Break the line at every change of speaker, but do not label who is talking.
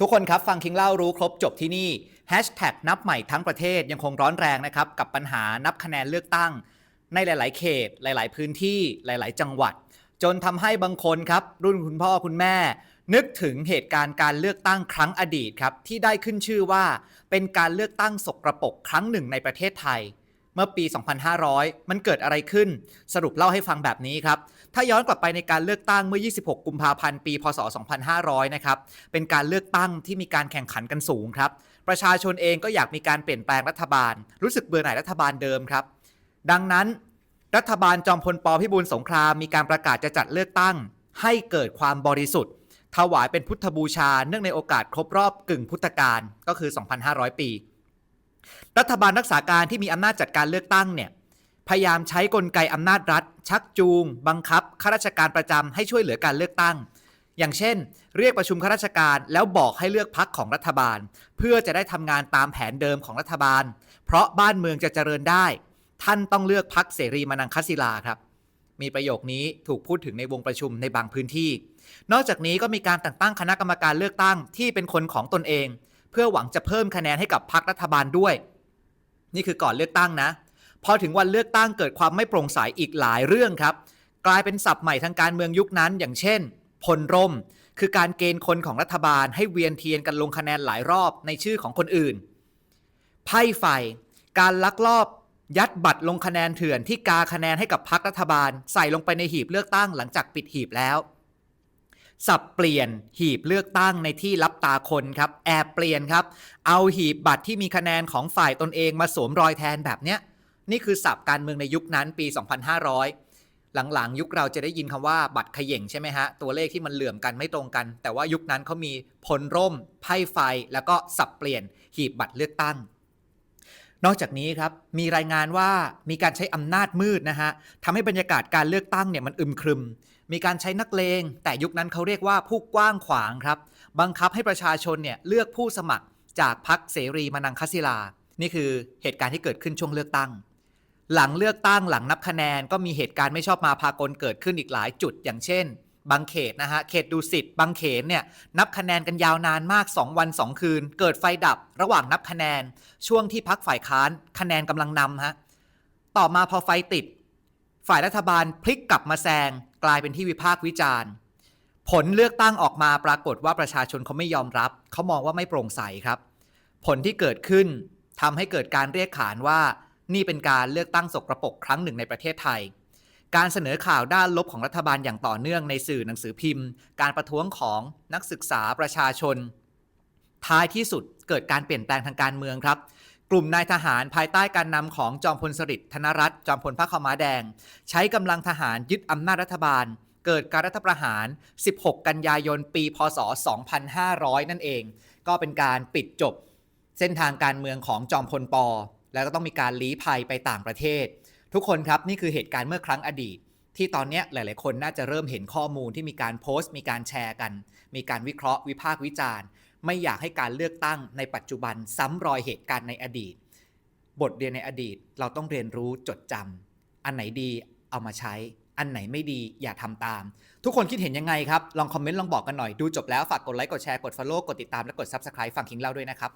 ทุกคนครับ ฟังคิงเล่ารู้ครบจบที่นี่แฮชแท็กนับใหม่ทั้งประเทศยังคงร้อนแรงนะครับ กับปัญหานับคะแนนเลือกตั้ง ในหลาย ๆ เขต หลาย ๆ พื้นที่หลาย ๆ จังหวัด จนทำให้บางคนครับ รุ่นคุณพ่อคุณแม่ นึกถึงเหตุการณ์การเลือกตั้งครั้งอดีตครับ ที่ได้ขึ้นชื่อว่า เป็นการเลือกตั้งสกรปรกครั้งหนึ่งในประเทศไทย เมื่อปี 2500 มันเกิดอะไรขึ้น สรุปเล่าให้ฟังแบบนี้ครับ ถ้าย้อนกลับไปในการเลือกตั้งเมื่อ 26 กุมภาพันธ์ ปี พศ 2500 นะครับ เป็นการเลือกตั้งที่มีการแข่งขันกันสูงครับ ประชาชนเองก็อยากมีการเปลี่ยนแปลงรัฐบาล รู้สึกเบื่อหน่ายรัฐบาลเดิมครับ ดังนั้น รัฐบาลจอมพลปพิบูลสงครามมีการประกาศจะจัดเลือกตั้ง ให้เกิดความบริสุทธิ์ถวายเป็นพุทธบูชา เนื่องในโอกาสครบรอบกึ่งพุทธกาลก็คือ 2,500 ปี รัฐบาลรักษาการที่มีอำนาจจัดการเลือกตั้งเนี่ยพยายามใช้กลไกอำนาจรัฐ ชักจูง บังคับข้าราชการประจำให้ช่วยเหลือการเลือกตั้ง อย่างเช่น เรียกประชุมข้าราชการแล้วบอกให้เลือกพักของรัฐบาล เพื่อจะได้ทำงานตามแผนเดิมของรัฐบาล เพราะบ้านเมืองจะเจริญได้ ท่านต้องเลือกพักเสรีมานังคศิลาครับ มีประโยคนี้ถูกพูดถึงในวงประชุมในบางพื้นที่ นอกจากนี้ก็มีการแต่งตั้งคณะกรรมการเลือกตั้งที่เป็นคนของตนเอง เพื่อหวังจะเพิ่มคะแนนให้กับพรรครัฐบาลด้วย นี่คือก่อนเลือกตั้งนะ พอถึงวันเลือกตั้งเกิดความไม่โปร่งใสอีกหลายเรื่องครับ กลายเป็นศัพท์ใหม่ทางการเมืองยุคนั้น อย่างเช่น พลร่ม คือการเกณฑ์คนของรัฐบาลให้เวียนเทียนกันลงคะแนนหลายรอบในชื่อของคนอื่น ไพ่ไฟ การลักลอบยัดบัตรลงคะแนนเถื่อนที่กาคะแนนให้กับพรรครัฐบาล ใส่ลงไปในหีบเลือกตั้งหลังจากปิดหีบแล้ว สับเปลี่ยนหีบเลือกตั้งในที่รับตาคนครับ แอบเปลี่ยนครับ เอาหีบบัตรที่มีคะแนนของฝ่ายตนเองมาสวมรอยแทนแบบเนี้ย นี่คือศัพท์การเมืองในยุคนั้นปี 2500 หลังๆ ยุคเราจะได้ยินคำว่าบัตรเขย่งใช่ไหมฮะ ตัวเลขที่มันเหลื่อมกันไม่ตรงกัน แต่ว่ายุคนั้นเขามีพลร่ม ไพ่ไฟ แล้วก็สับเปลี่ยนหีบบัตรเลือกตั้ง นอกจากนี้ครับมีรายงานว่ามีการใช้อำนาจมืดนะฮะทำให้บรรยากาศการเลือกตั้งเนี่ยมันอึมครึม มีการใช้นักเลง แต่ยุคนั้นเขาเรียกว่าผู้กว้างขวางครับ บังคับให้ประชาชนเนี่ยเลือกผู้สมัครจากพรรคเสรีมานังคศิลา นี่คือเหตุการณ์ที่เกิดขึ้นช่วงเลือกตั้ง หลังเลือกตั้งหลังนับคะแนนก็มีเหตุการณ์ไม่ชอบมาพากลเกิดขึ้นอีกหลายจุด อย่างเช่น บางเขตนะฮะเขตดูสิตบางเขนเนี่ยนับคะแนนกันยาวนานมาก 2 วัน 2 คืน เกิดไฟดับระหว่างนับคะแนน ช่วงที่พักฝ่ายค้านคะแนนกำลังนำฮะต่อมาพอไฟติด ฝ่ายรัฐบาลพลิกกลับมาแซงกลายเป็นที่วิพากษ์วิจารณ์ ผลเลือกตั้งออกมาปรากฏว่าประชาชนเขาไม่ยอมรับ เขามองว่าไม่โปร่งใสครับ ผลที่เกิดขึ้นทำให้เกิดการเรียกขานว่านี่เป็นการเลือกตั้งสกรปรกครั้งหนึ่งในประเทศไทย การเสนอข่าวด้านลบของรัฐบาลอย่างต่อเนื่องในสื่อหนังสือพิมพ์ การประท้วงของนักศึกษาประชาชน ท้ายที่สุดเกิดการเปลี่ยนแปลงทางการเมืองครับ กลุ่มนายทหารภายใต้การนำของจอมพลสฤษดิ์ธนรัตน์จอมพลพระขม้าแดง ใช้กำลังทหารยึดอำนาจรัฐบาล เกิดการรัฐประหาร 16 กันยายน ปี พศ 2500 นั่นเอง ก็เป็นการปิดจบ เส้นทางการเมืองของจอมพลปอแล้วก็ต้องมีการลี้ภัยไปต่างประเทศ ทุกคนครับนี่คือเหตุการณ์เมื่อครั้งอดีต ที่ตอนนี้หลาย ๆ คนน่าจะเริ่มเห็นข้อมูลที่มีการโพสต์ มีการแชร์กัน มีการวิเคราะห์วิพากษ์วิจารณ์ ไม่อยากให้การเลือกตั้งในปัจจุบันซ้ำรอยเหตุการณ์ในอดีต บทเรียนในอดีตเราต้องเรียนรู้จดจำอันไหนดีเอามาใช้อันไหนไม่ดีอย่าทำตาม ทุกคนคิดเห็นยังไงครับ ลองคอมเมนต์ ลองบอกกันหน่อย ดูจบแล้ว ฝากกดไลค์ กดแชร์ กด Follow กดติดตาม และกด Subscribe ฟังคิงเล่าด้วยนะครับ